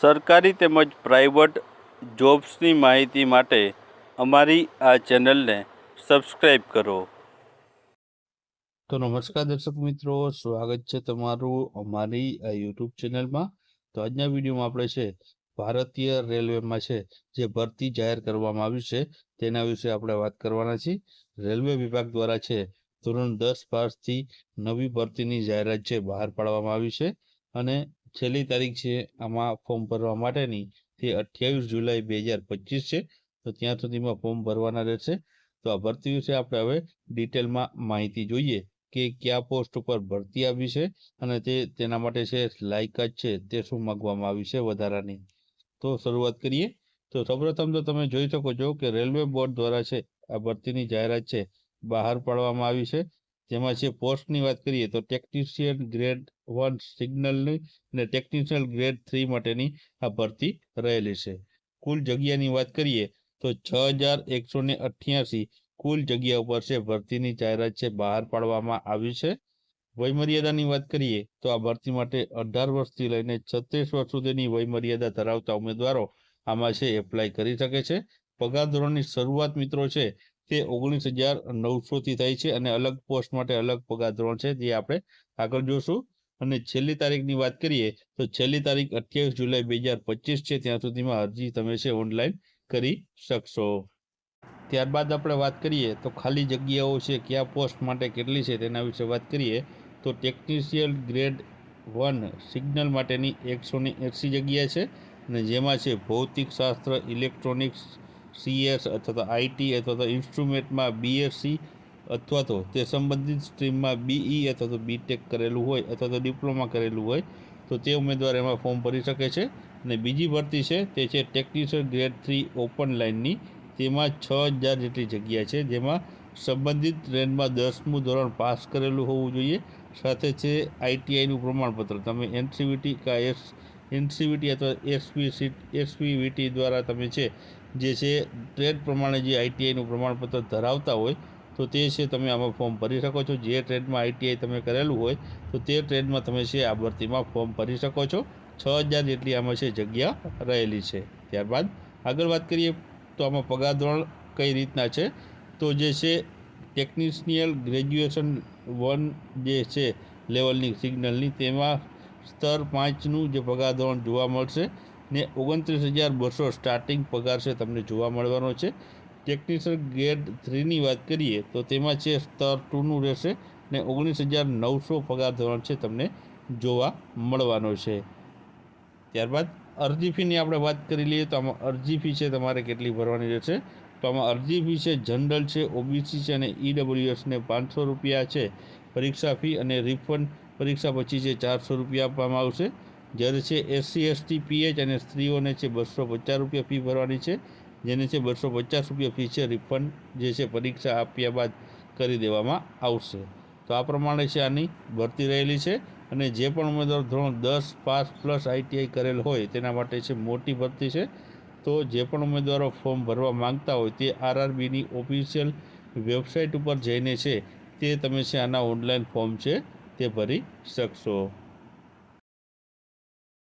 સરકારી તેમજ પ્રાઇવેટ જોબ્સની માહિતી માટે અમારી આ ચેનલને સબસ્ક્રાઈબ કરો. તો નમસ્કાર દર્શક મિત્રો, સ્વાગત છે તમારું અમારી આ યુટ્યુબ ચેનલમાં. તો આજના વિડીયોમાં આપણે છે, ભારતીય રેલવેમાં છે, જે ભરતી જાહેર કરવામાં આવ્યું છે, તેના વિશે આપણે વાત કરવાના છીએ. રેલવે વિભાગ દ્વારા છે, ધોરણ દસ પાસથી નવી ભરતીની જાહેરાત છે, બહાર પાડવામાં આવી છે. અને છેલ્લી તારીખ છે, આમાં ફોર્મ ભરવા માટેની, તે અઠ્યાવીસ જુલાઈ બે હજાર પચીસ છે. તો ત્યાં સુધીમાં ફોર્મ ભરવાના રહેશે. તો આ ભરતી વિશે આપણે હવે ડિટેલમાં માહિતી જોઈએ કે કયા પોસ્ટ ઉપર ભરતી આવી છે અને તે તેના માટે છે લાયકાત છે તે શું માગવામાં આવી છે વધારાની. તો શરૂઆત કરીએ. તો સૌપ્રથમ તો તમે જોઈ શકો છો કે રેલવે બોર્ડ દ્વારા છે આ ભરતીની જાહેરાત છે. બહાર પાડવામાં આવી છે. જેમાં છે પોસ્ટની વાત કરીએ તો ટેકનિશિયન ગ્રેડ વન સિગ્નલની અને ટેકનિશિયલ ગ્રેડ થ્રી માટેની આ ભરતી રહેલી છે. કુલ જગ્યાની વાત કરીએ તો છ હજાર એકસો ને અઠ્યાસી કુલ જગ્યા ઉપર છે. ભરતીની જાહેરાત છે, બહાર પાડવામાં આવી છે. વયમર્યાદાની વાત કરીએ તો આ ભરતી માટે અઢાર વર્ષથી લઈને છત્રીસ વર્ષ સુધીની વયમર્યાદા ધરાવતા ઉમેદવારો આમાં છે, એપ્લાય કરી શકે છે. પગાર ધોરણની શરૂઆત મિત્રો છે તે ઓગણીસ હજાર નવસોથી થાય છે અને અલગ પોસ્ટ માટે અલગ પગાર ધોરણ છે, જે આપણે આગળ જોશું. અને છેલ્લી તારીખની વાત કરીએ, તો છેલ્લી તારીખ અઠ્યાવીસ જુલાઈ બે હજાર પચીસ છે, ત્યાં સુધીમાં અરજી તમે છે ઓનલાઈન કરી શકશો. ત્યારબાદ આપણે વાત કરીએ, તો ખાલી જગ્યાઓ છે, કયા પોસ્ટ માટે કેટલી છે, તેના વિશે વાત કરીએ, તો ટેકનિશિયલ ગ્રેડ વન સિગ્નલ માટેની એકસો ને એંસી જગ્યા છે, અને જેમાં છે ભૌતિક શાસ્ત્ર ઇલેક્ટ્રોનિક્સ સીએસ અથવા તો આઈટી અથવા તો ઇન્સ્ટ્રુમેન્ટમાં બીએસસી અથવા તો તે સંબંધિત સ્ટ્રીમમાં બીઈ અથવા તો બીટેક કરેલું હોય અથવા તો ડિપ્લોમા કરેલું હોય, તો તે ઉમેદવાર એમાં ફોર્મ ભરી શકે છે. અને બીજી ભરતી છે તે છે ટેકનિશિયન ગ્રેડ થ્રી ઓપન લાઇનની. તેમાં છ હજાર જેટલી જગ્યા છે જેમાં સંબંધિત ટ્રેનમાં દસમું ધોરણ પાસ કરેલું હોવું જોઈએ. સાથે છે આઈટીઆઈનું પ્રમાણપત્ર. તમે એનસીવીટી કા એસ એનસીવીટી અથવા એસપી એસપીવીટી દ્વારા તમે છે, જે છે, ટ્રેડ પ્રમાણે જે આઈટીઆઈનું પ્રમાણપત્ર ધરાવતા હોય, તો તે છે તમે આમાં ફોર્મ ભરી શકો છો. જે ટ્રેડમાં આઈટીઆઈ તમે કરેલું હોય, તો તે ટ્રેડમાં તમે છે આ ભરતીમાં ફોર્મ ભરી શકો છો. છ હજાર જેટલી આમાં છે જગ્યા રહેલી છે. ત્યારબાદ આગળ વાત કરીએ, તો આમાં પગાર ધોરણ કઈ રીતના છે? તો જે છે, ટેકનિશિયલ ગ્રેજ્યુએશન વન જે છે, લેવલની સિગ્નલની, તેમાં સ્તર પાંચનું જે પગાર ધોરણ જોવા મળશે ને ઓગણત્રીસ હજાર બસો સ્ટાર્ટિંગ પગાર છે તમને જોવા મળવાનો છે. ટેકનિશિયન ગ્રેડ થ્રીની વાત કરીએ તો તેમાં છે સ્તર ટુનું રહેશે ને ઓગણીસ હજાર નવસો પગાર ધોરણ છે તમને જોવા મળવાનો છે. ત્યારબાદ અરજી ફીની આપણે વાત કરી લઈએ તો આમાં અરજી ફી છે તમારે કેટલી ભરવાની રહેશે? તો આમાં અરજી ફી છે જનરલ છે ઓબીસી છે અને ઈડબ્લ્યુએસને પાંચસો રૂપિયા છે. પરીક્ષા ફી અને રિફંડ પરીક્ષા પછી છે ચારસો રૂપિયા આપવામાં આવશે, જ્યારે છે એસસી, એસટી, પીએચ અને સ્ત્રીઓને છે બસો પચાસ રૂપિયા ફી ભરવાની છે, જેને છે બસો પચાસ રૂપિયા ફી છે રિફંડ જે છે પરીક્ષા આપ્યા બાદ કરી દેવામાં આવશે. તો આ પ્રમાણે છે આની ભરતી રહેલી છે અને જે પણ ઉમેદવાર ધોરણ દસ પાસ પ્લસ આઈટીઆઈ કરેલ હોય તેના માટે છે મોટી ભરતી છે. તો જે પણ ઉમેદવારો ફોર્મ ભરવા માંગતા હોય તે આરઆરબીની ઓફિશિયલ વેબસાઇટ ઉપર જઈને છે તે તમે છે આના ઓનલાઈન ફોર્મ છે તે ભરી શકશો.